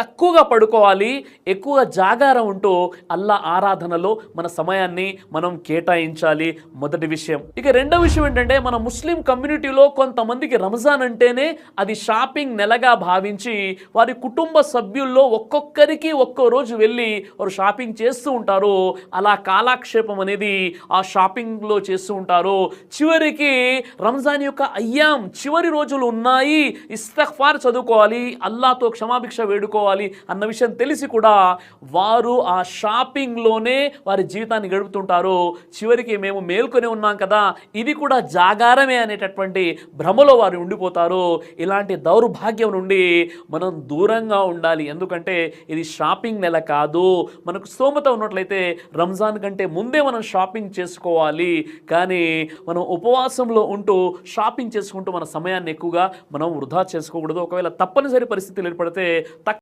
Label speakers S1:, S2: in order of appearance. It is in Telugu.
S1: తక్కువగా పడుకోవాలి ఎక్కువగా జాగారం ఉంటూ అల్లా ఆరాధనలో మన సమయాన్ని మనం కేటాయించాలి. మొదటి విషయం. ఇక రెండో విషయం ఏంటంటే మన ముస్లిం కమ్యూనిటీలో కొంతమందికి రంజాన్ అంటేనే అది షాపింగ్ నెలగా భావించి వారి కుటుంబ సభ్యుల్లో ఒక్కొక్కరికి ఒక్కో రోజు వెళ్ళి వారు షాపింగ్ చేస్తూ ఉంటారు. అలా కాలాక్షేపం అనేది ఆ షాపింగ్లో చేస్తూ ఉంటారు. చివరికి రంజాన్ యొక్క అయ్యాం చివరి రోజులు ఉన్నాయి. ఇస్తఫార్ చదువుకోవాలి అల్లాతో క్షమాభిక్ష వేడుకోవాలి. అన్న విషయం తెలిసి కూడా వారు ఆ షాపింగ్లోనే వారి జీవితాన్ని గడుపుతుంటారు. చివరికి మేము మేల్కొని ఉన్నాం కదా ఇది కూడా జాగారమే అనేటటువంటి భ్రమలో వారు ఉండిపోతారు. ఇలాంటి దౌర్భాగ్యం నుండి మనం దూరంగా ఉండాలి. ఎందుకంటే ఇది షాపింగ్ నెల కాదు. మనకు స్తోమత ఉన్నట్లయితే రంజాన్ కంటే ముందే మనం షాపింగ్ చేసుకోవాలి. కానీ మనం ఉపవాసంలో ఉంటూ షాపింగ్ చేసుకుంటూ మన సమయాన్ని ఎక్కువగా మనం వృధా చేసుకోకూడదు. ఒకవేళ తప్పనిసరి పరిస్థితులు ఏర్పడితే తక్కువ